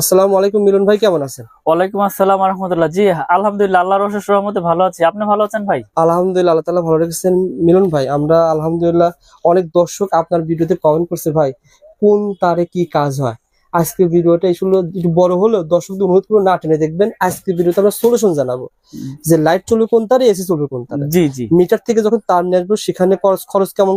আসসালামু আলাইকুম মিলন ভাই কেমন আছেন? ওয়ালাইকুম আসসালাম রহমতুল্লাহ জি আলহামদুলিল্লাহ রহমতে ভালো আছি। আপনি ভালো আছেন ভাই? আলহামদুলিল্লাহ আল্লাহ তালা ভালো রেখেছেন। মিলন ভাই আমরা আলহামদুলিল্লাহ অনেক দর্শক আপনার ভিডিওতে কমেন্ট করছে ভাই কোন তারে কি কাজ হয়? আজকের ভিডিওটা আসলে একটু বড় হলেও দর্শকদের অনুরোধ করে না টেনে দেখবেন। আজকের ভিডিওতে আমরা সলিউশন জানাব। যে লাইট চলবে কোন তারে এসি চলবে কোন তারে? জি জি। মিটার থেকে যখন তার নিয়ে আসব সেখানে খরচ খরচ কেমন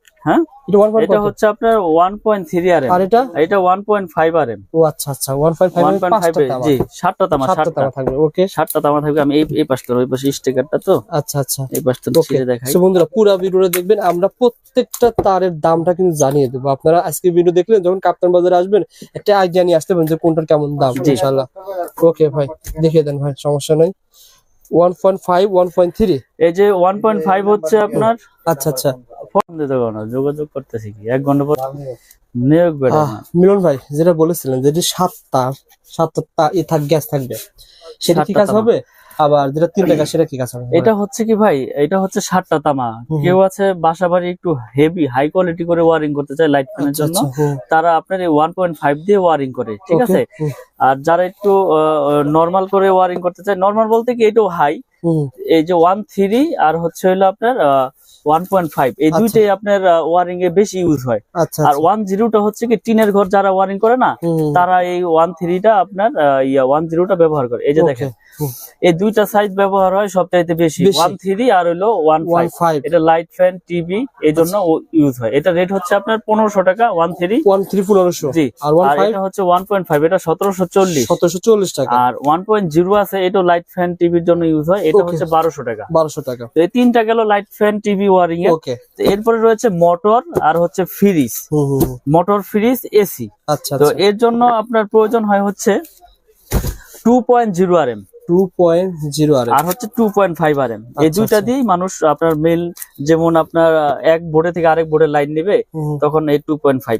হ্যাঁ? এটা হচ্ছে আপনার আর আর এটা? এটা আর ও আচ্ছা আচ্ছা জি তামা তামা থাকবে ওকে ষাটটা তামা থাকবে আমি এই এই পাশটা ওই পাশে স্টিকারটা তো? আচ্ছা আচ্ছা। এই পাশটা ওকে দেখাই। সো বন্ধুরা পুরো ভিডিওটা দেখবেন আমরা প্রত্যেকটা তারের দামটা কিন্তু জানিয়ে দেবো। আপনারা আজকে ভিডিও দেখলেন যখন কাপ্তান বাজারে আসবেন একটা আইডিয়া নিয়ে আসতে পারেন যে কোনটার কেমন দাম। ইনশাল্লাহ ওকে ভাই দেখিয়ে দেন ভাই সমস্যা নাই। One point five one point three এই যে ওয়ান পয়েন্ট ফাইভ হচ্ছে আপনার? আচ্ছা আচ্ছা। ফোন দিতে না যোগাযোগ করতেছি কি? এক ঘণ্টা পর নিয়োগ বেড়ে মিলন ভাই যেটা বলেছিলেন যেটি সাতটা সাতটা ই থাক গ্যাস থাকবে। সেটা কি কাজ হবে? আবার যেটা তিনটা গ্যাস সেটা কি কাজ এটা হচ্ছে কি ভাই? এটা হচ্ছে সাতটা তামা। কেউ আছে বাসা বাড়ি একটু হেভি হাই কোয়ালিটি করে ওয়ারিং করতে চায় লাইট ফ্যানের আচ্ছা জন্য আচ্ছা তারা আপনার ওয়ান পয়েন্ট ফাইভ দিয়ে ওয়ারিং করে ঠিক আছে? আর যারা একটু নর্মাল করে ওয়ারিং করতে চায় নর্মাল বলতে কি এটাও হাই এই যে ওয়ান থ্রি আর হচ্ছে হলো আপনার ওয়ান পয়েন্ট ফাইভ এই আচ্ছা। দুইটাই আপনার ওয়ারিং এ বেশি ইউজ হয়। আচ্ছা আর আচ্ছা ওয়ান জিরোটা হচ্ছে কি টিনের ঘর যারা ওয়ারিং করে না তারা এই ওয়ান থ্রিটা আপনার ইয়া ওয়ান জিরোটা ব্যবহার করে। এই যে দেখেন এই দুইটা সাইজ ব্যবহার হয় সবচাইতে বেশি। ওয়ান থ্রি আর হলো ওয়ান ফাইভ এটা লাইট ফ্যান টিভি এই জন্য ইউজ হয়। এটা রেট হচ্ছে আপনার পনেরোশো টাকা ওয়ান থ্রি ওয়ান থ্রি পনেরোশো। জি। আর আর এটা হচ্ছে ওয়ান পয়েন্ট ফাইভ এটা সতেরোশো চল্লিশ। সতেরোশো চল্লিশ টাকা। আর ওয়ান পয়েন্ট জিরো আছে এটা লাইট ফ্যান টিভির জন্য ইউজ হয়। এটা হচ্ছে বারোশো টাকা। বারোশো টাকা। এই তিনটা গেল light fan TV wiring okay এরপরে রয়েছে মোটর আর হচ্ছে ফ্রিজ। Motor fridge AC. আচ্ছা তো আচ্ছা। এর জন্য আপনার প্রয়োজন হয় হচ্ছে two point zero R M two point zero R আর হচ্ছে two point five R M এই দুইটা আচ্ছা। দিয়েই মানুষ আপনার মেল যেমন আপনার এক বোর্ডে থেকে আরেক বোর্ডে লাইন নেবে তখন এই টু পয়েন্ট ফাইভ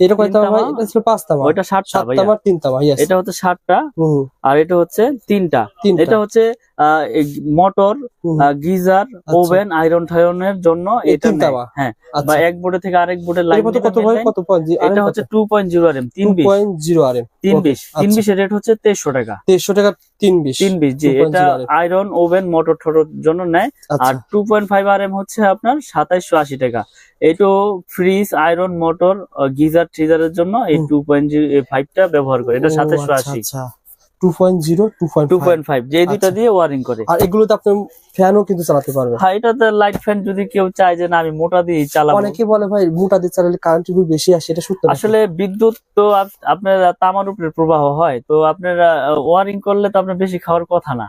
এটা কয় তামা এটা ছিল পাঁচ তামা ওইটা সাত তামা তিন তামা ইয়েস এটা হচ্ছে সাতটা। আর এটা হচ্ছে তিনটা। তিনটা। এটা হচ্ছে মোটর গিজার ওভেন আয়রন টায়রনের জন্য এটা তামা? হ্যাঁ বা আচ্ছা। এক বোর্ডে থেকে আরেক বোর্ডে এটা লাইন কত কত কত এটা হচ্ছে two point zero R M তিন টু বিশ পয়েন্ট জিরো আর তিন বিশ তিন আচ্ছা। রেট হচ্ছে তেইশশো টাকা তেইশশো টাকা তিন বিশ তিন বিশ জি এটা আয়রন ওভেন মোটর ঠোটর জন্য নেয়। আচ্ছা। আর two point five R M হচ্ছে আপনার সাতাইশশো আশি টাকা। এইটো ফ্রিজ আয়রন মোটর গিজার ট্রিজারের জন্য এই টু পয়েন্ট ফাইভটা ব্যবহার করে। এটা সাতাইশশো আশি। Two point zero two point two point five যে দুইটা আচ্ছা। দিয়ে করে। আর এগুলোতে আপনি ফ্যানও কিন্তু চালাতে পারবেন। হ্যাঁ এটাতে লাইট ফ্যান যদি কেউ চায় যে না আমি মোটা দিয়ে চালাবো। অনেকে বলে ভাই মোটা দিয়ে চালালে কারেন্ট বিল বেশি আসে। এটা সত্য আসলে বিদ্যুৎ তো আপনার তামার উপরে প্রবাহ হয়। তো আপনার ওয়ারিং করলে তো আপনার বেশি খাওয়ার কথা না।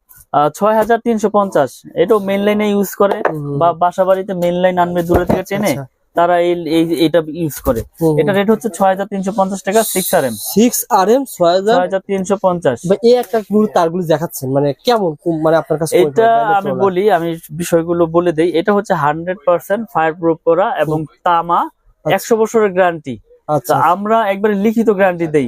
ছয় হাজার তিনশো পঞ্চাশ। এটাও মেন লাইনে ইউজ করে বা বাসা বাড়িতে মেন লাইন আনবে দূরে থেকে টেনে আচ্ছা। তারা এই এটা ইউজ করে। এটা রেট হচ্ছে ছয় হাজার তিনশো পঞ্চাশ টাকা six R M six R M ছয় হাজার তিনশো পঞ্চাশ। এই একটা গুলো তারগুলো দেখাচ্ছেন মানে কেমন মানে আপনার কাছে এটা আমি বলি আমি বিষয়গুলো বলে দেই। এটা হচ্ছে হান্ড্রেড পার্সেন্ট ফায়ার প্রুফ করা এবং তামা একশো বছরের গ্যারান্টি আচ্ছা। আমরা একবারে লিখিত গ্যারান্টি দেই।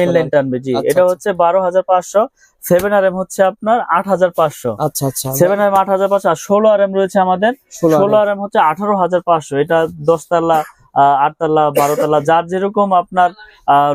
করা লাইন টানবে জি। আচ্ছা, এটা আচ্ছা। হচ্ছে বারো হাজার পাঁচশো। সেভেন আর এম হচ্ছে আপনার আট হাজার পাঁচশো। আচ্ছা আচ্ছা। সেভেন আর এম আট হাজার পাঁচশো আর ষোলো আর এম রয়েছে আমাদের। ষোলো ষোলো আর এম হচ্ছে আঠারো হাজার পাঁচশো। এটা দশতলা আহ, আটতলা বারোতলা যার যেরকম আপনার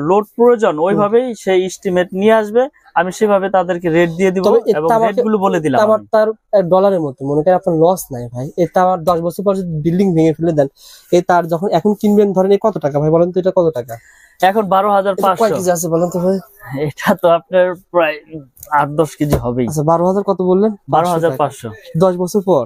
লোড প্রয়োজন ওইভাবেই সেই এস্টিমেট নিয়ে আসবে। আমি সেভাবে তাদেরকে রেট দিয়ে দিব এবং আমাকে- রেটগুলো বলে দিলাম আমার তার ডলারের মতো। মনে করেন আপনার লস নাই ভাই। এটা আমার দশ বছর পর যদি বিল্ডিং ভেঙে ফেলে দেন এই তার যখন এখন কিনবেন ধরেন কত টাকা ভাই? বলেন তো এটা কত টাকা? এখন বারো হাজার এটা কয় পাঁচশো কেজি আছে বলেন তো ভাই? এটা তো আপনার প্রায় আট দশ কেজি হবেই। আচ্ছা বারো হাজার কত বললেন? বারো হাজার টাকা। পাঁচশো। দশ বছর পর?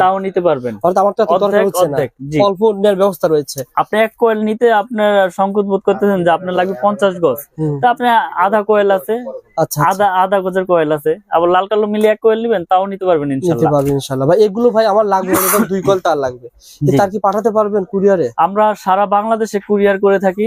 তাও নিতে পারবেন। আমার তো দরকার হচ্ছে না। অল্প নেওয়ার ব্যবস্থা রয়েছে। আপনি এক কোয়েল নিতে আপনার সংকোচ বোধ করতেছেন যে আপনার লাগবে পঞ্চাশ গজ। তা আপনি আধা কোয়েল আছে আচ্ছা আচ্ছা। আধা আধা গজের কোয়েল আছে আবার লাল কালো মিলিয়ে এক কোয়েল নিবেন তাও নিতে পারবেন নিতে ইনশাল্লাহ। পারবেন ইনশাল্লাহ। ভাই এগুলো ভাই আমার লাগবে দুই কল তার লাগবে। তার কি পাঠাতে পারবেন কুরিয়ারে? আমরা সারা বাংলাদেশে কুরিয়ার করে থাকি।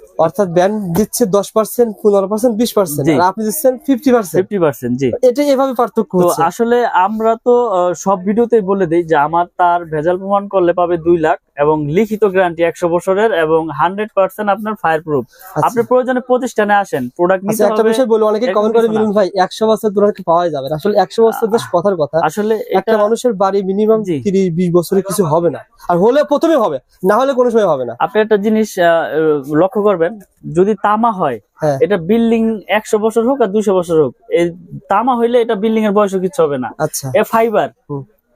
অর্থাৎ ব্যাংক দিচ্ছে দশ পার্সেন্ট পনেরো পার্সেন্ট বিশ পার্সেন্ট আর আপনি দিচ্ছেন ফিফটি পার্সেন্ট ফিফটি পার্সেন্ট জি। এটা এভাবে পার্থক্য আসলে আমরা তো সব ভিডিওতে বলে দিই যে আমার তার ভেজাল প্রমাণ করলে পাবে দুই লাখ। এবং লিখিত গ্যারান্টি একশো বছরের এবং হান্ড্রেড পার্সেন্ট আপনার ফায়ার প্রুফ আচ্ছা। আপনি প্রয়োজনে প্রতিষ্ঠানে আসেন প্রোডাক্ট নিতে আচ্ছা একটা বিষয় বলি অনেকে কমেন্ট করে মিলুন ভাই একশো বছর দূরে পাওয়া যাবে আসলে একশো বছর বেশ কথার কথা। আসলে একটা মানুষের বাড়ি মিনিমাম তিরিশ বিশ বছরে কিছু হবে না। আর হলে প্রথমে হবে না হলে কোনো সময় হবে না। আপনি একটা জিনিস লক্ষ্য করবেন যদি তামা হয় হ্যাঁ। এটা বিল্ডিং একশো বছর হোক আর দুশো বছর হোক এই তামা হইলে এটা বিল্ডিং এর বয়সও কিছু হবে না। আচ্ছা। এ ফাইবার।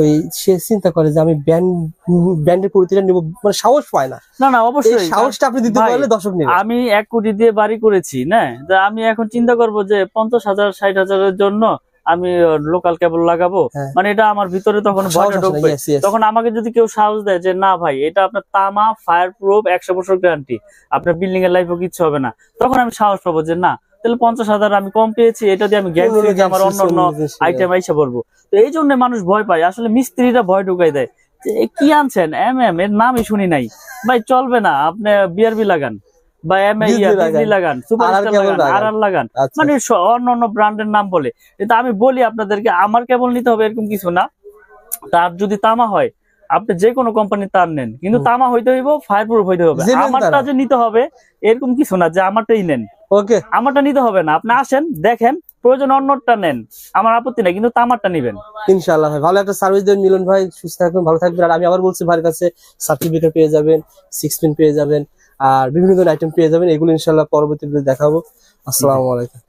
ওই সে চিন্তা করে যে আমি ব্যান্ড ব্যান্ডের নিব মানে সাহস পায় না। না না অবশ্যই। সাহসটা আপনি দিতে পারলে দর্শক নেবে। আমি এক কোটি দিয়ে বাড়ি করেছি না? আমি এখন চিন্তা করব যে পঞ্চাশ হাজার ষাট হাজারের জন্য আমি লোকাল কেবল লাগাবো। হ্যাঁ। মানে এটা আমার ভিতরে তখন ভয়টা ঢুকবে. তখন আমাকে যদি কেউ সাহস দেয় যে না ভাই এটা আপনার তামা ফায়ার প্রুফ একশো বছর গ্যারান্টি আপনার বিল্ডিং এর লাইফও কিচ্ছু হবে না। তখন আমি সাহস পাবো যে না তাহলে পঞ্চাশ হাজার আমি কম পেয়েছি এটা দিয়ে আমি গ্যাস আমার gas অন্য অন্য আইটেম আইসা পড়ব। তো এই জন্য মানুষ ভয় পায়। আসলে মিস্ত্রিরা ভয় ঢুকাই দেয়। কি আনছেন? এম এম এর নামই শুনি নাই। ভাই চলবে না। আপনি বিআরবি লাগান। বা এম লাগান। লাগান। আর লাগান আচ্ছা। মানে অন্য অন্য ব্র্যান্ডের নাম বলে। কিন্তু আমি বলি আপনাদেরকে আমার কেবল নিতে হবে এরকম কিছু না। তার যদি তামা হয় আপনি যে কোনো কোম্পানির তার নেন। কিন্তু তামা হইতে হইব ফায়ার প্রুফ হইতে হবে। আমারটা যে নিতে হবে এরকম কিছু না যে আমারটাই নেন। ওকে। আমারটা নিতে হবে না। আপনি আসেন দেখেন প্রয়োজন অন্যটা নেন। আমার আপত্তি নাই কিন্তু তামারটা নিবেন। ইনশাআল্লাহ ভাই ভালো একটা সার্ভিস দেবেন মিলন ভাই সুস্থ থাকবেন ভালো থাকবেন। আর আমি আবার বলছি ভাইয়ের কাছে সার্টিফিকেট পেয়ে যাবেন সিক্স পিন পেয়ে যাবেন আর বিভিন্ন ধরনের আইটেম পেয়ে যাবেন। এগুলো ইনশাআল্লাহ পরবর্তীতে দেখাবো। আসসালামু আলাইকুম।